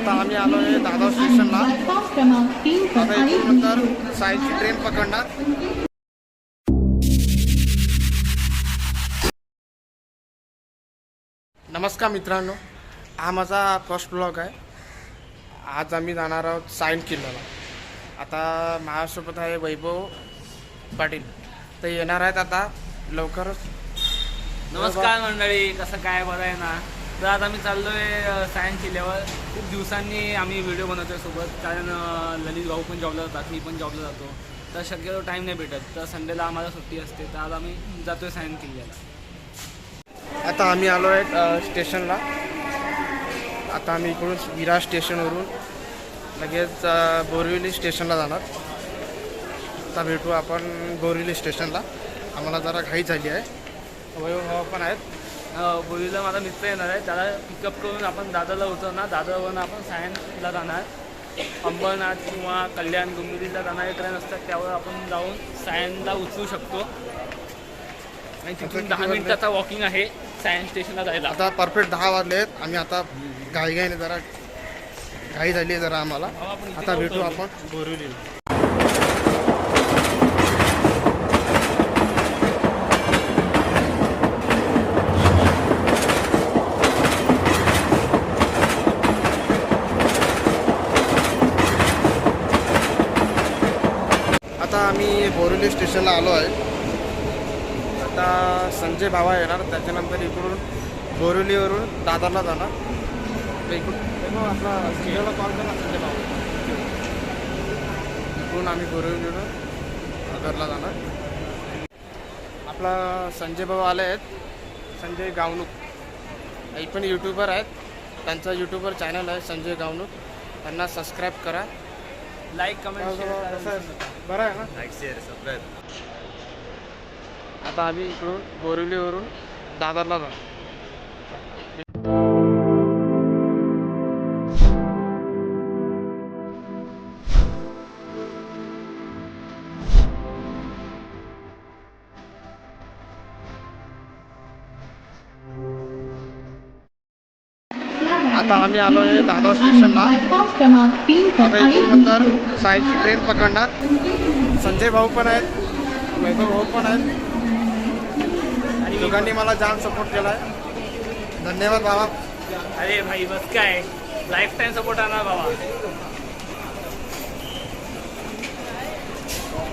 आता आम्ही आलो आहे दादर स्टेशनला. आता इथून नंतर ट्रेन पकडणार. नमस्कार मित्रांनो हा माझा फर्स्ट ब्लॉग आहे. आज आम्ही जाणार आहोत सायन किल्ल्याला. आता माझ्यासोबत आहे वैभव पाटील. ते येणार आहेत आता लवकरच. नमस्कार मंडळी कसं काय बरं आहे ना? तर आज आम्ही चाललोय आहे सायन्स किल्ल्यावर खूप दिवसांनी आम्ही व्हिडिओ बनवतोय सोबत. कारण ललित भाऊ पण जॉबला जातात मी पण जॉबला जातो. तर शक्यतो टाईम नाही भेटत. तर संडेला आम्हाला सुट्टी असते. तर आज आम्ही जातोय सायन्स किल्ल्याला आता आम्ही आलो आहे स्टेशनला आता आम्ही इकडून विरा स्टेशनवरून लगेच बोरिवली स्टेशनला जाणार. आता भेटू आपण बोरिवली स्टेशनला आम्हाला जरा घाई झाली आहे. वयोभाव पण आहेत. अ, बोरीला माझा मित्र येणार आहे. त्याला पिकअप करून आपण दादरला उतरणार दादरवरून आपण सायन्सला जाणार. अंबरनाथ किंवा कल्याण डोंबिवलीला जाणारे ट्रेन असतात. त्यावर आपण जाऊन सायन्सला उतरू शकतो. आणि तिथून दहा? मिनिटाचा वॉकिंग आहे सायन्स स्टेशनला जायला. आता परफेक्ट दहा वाजले आहेत. आम्ही आता घाईघाईने जरा घाई झाली आहे जरा आम्हाला. आता भेटू. आपण. बोरिवलीला आम्ही बोरिवली स्टेशनला आलो आहे. आता संजय भावा येणार त्याच्यानंतर इकडून बोरिवलीवरून दादरला जाणार. इकडून आपला स्टेशनला कॉल करा संजय भावा. इकडून आम्ही बोरिवलीवरून दादरला जाणार. आपला संजय भाऊ आले आहेत. संजय गावणूक हे पण यूट्यूबर आहेत. त्यांचा यूट्यूबर चॅनल आहे संजय गावणूक त्यांना सबस्क्राईब करा. Like comment? बरं आहे ना? लाईक शेअर सबस्क्राईब आता आम्ही इकडून बोरिवलीवरून दादरला जाऊ आता आम्ही आलो आहे दादर स्टेशनला. नंतर ट्रेन पकडणार. संजय भाऊ पण आहेत वैभव भाऊ पण आहेत. आणि दोघांनी मला जाम सपोर्ट केला आहे धन्यवाद बाबा. अरे भाई बस काय? लाईफ टाईम सपोर्ट आणा बाबा.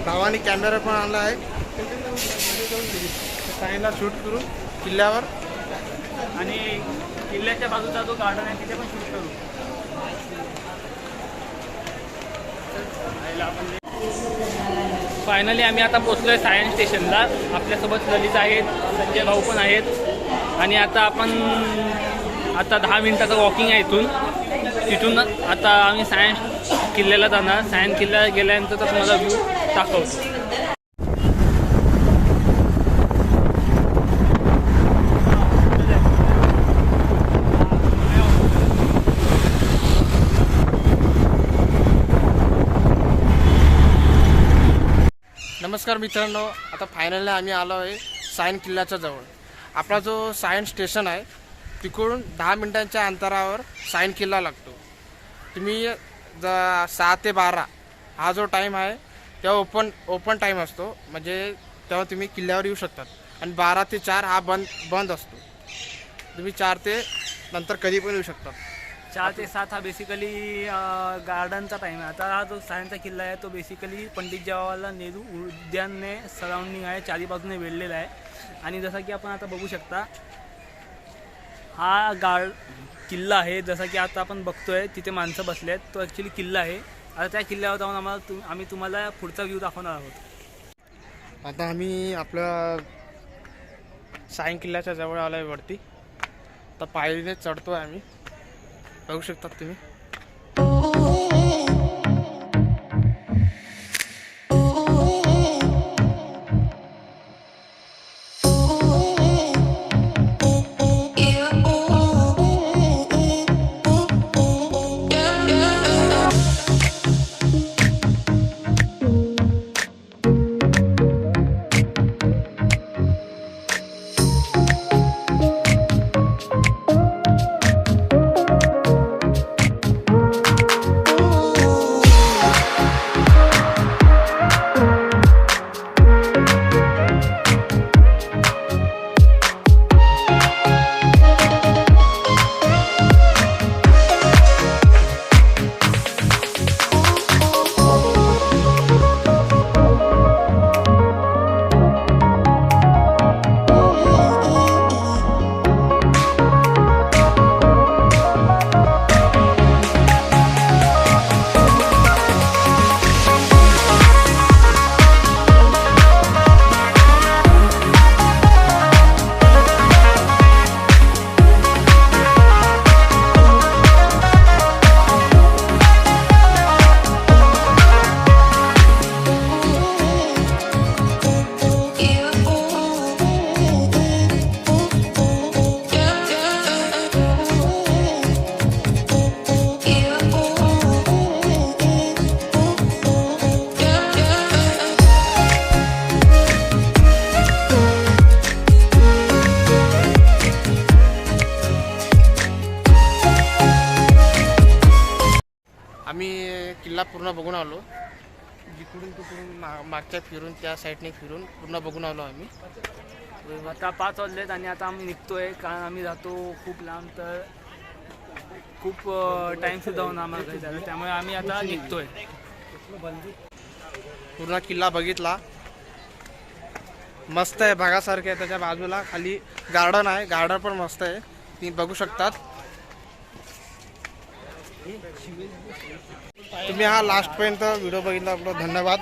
भावानी कॅमेरा पण आणला आहे. साईनला शूट करू किल्ल्यावर. आणि किल्ल्याच्या बाजूचा जो गार्डन आहे तिथे पण शूट करू. फायनली आम्ही आता पोचलो आहे सायन्स स्टेशनला. आपल्यासोबत ललित आहेत संजय भाऊ पण आहेत. आणि आता आपण आता दहा मिनिटाचं वॉकिंग आहे इथून. तिथून आता आम्ही सायन्स किल्ल्याला जाणार. सायन्स किल्ल्याला गेल्यानंतर तर तुम्हाला व्ह्यू दाखवतो. नमस्कार मित्रांनो आता फायनली आम्ही आलो आहे सायन किल्ल्याच्या जवळ. आपला जो सायन स्टेशन आहे तिकडून दहा मिनटांच्या अंतरावर सायन किल्ला लागतो. तुम्ही ज सहा ते बारा हा जो टाईम आहे तेव्हा ओपन ओपन टाईम असतो. म्हणजे तेव्हा तुम्ही किल्ल्यावर येऊ शकतात. आणि बारा ते चार हा बंद बंद असतो. तुम्ही चार ते नंतर कधी पण येऊ शकतात. चार ते सात हा बेसिकली गार्डनचा टाईम आहे. आता हा जो सायन्सचा किल्ला आहे तो बेसिकली पंडित जवाहरलाल नेहरू उद्यानने सराउंडिंग आहे चारी बाजूने वेढलेला आहे. आणि जसं की आपण आता बघू शकता हा गार्ड किल्ला आहे. जसं की आता आपण बघतोय तिथे माणसं बसले आहेत. तो ॲक्च्युली किल्ला आहे. आता त्या किल्ल्यावर जाऊन आम्हाला तु आम्ही तुम्हाला पुढचा व्ह्यू दाखवणार आहोत. आता आम्ही आपल्या सायन किल्ल्याच्या जवळ आलो आहे वरती. आता पायरीने चढतो आहे आम्ही. बघू शकतात तुम्ही. आम्ही किल्ला पूर्ण बघून आलो. जिकडून तिकडून मा- मागच्या फिरून त्या साईडने फिरून पूर्ण बघून आलो आम्ही. आता पाच वाजलेत आणि आता आम्ही निघतोय कारण आम्ही जातो खूप लांब तर खूप टाइम सुद्धा होणार आम्हाला घरी जायला. त्यामुळे आम्ही आता निघतोय. पूर्ण किल्ला बघितला. मस्त आहे बघासारखं आहे. त्याच्या बाजूला खाली गार्डन आहे. गार्डन पण मस्त आहे. ती बघू शकतात. तुम्ही हा लास्टपर्यंत व्हिडिओ बघितला आपलं धन्यवाद.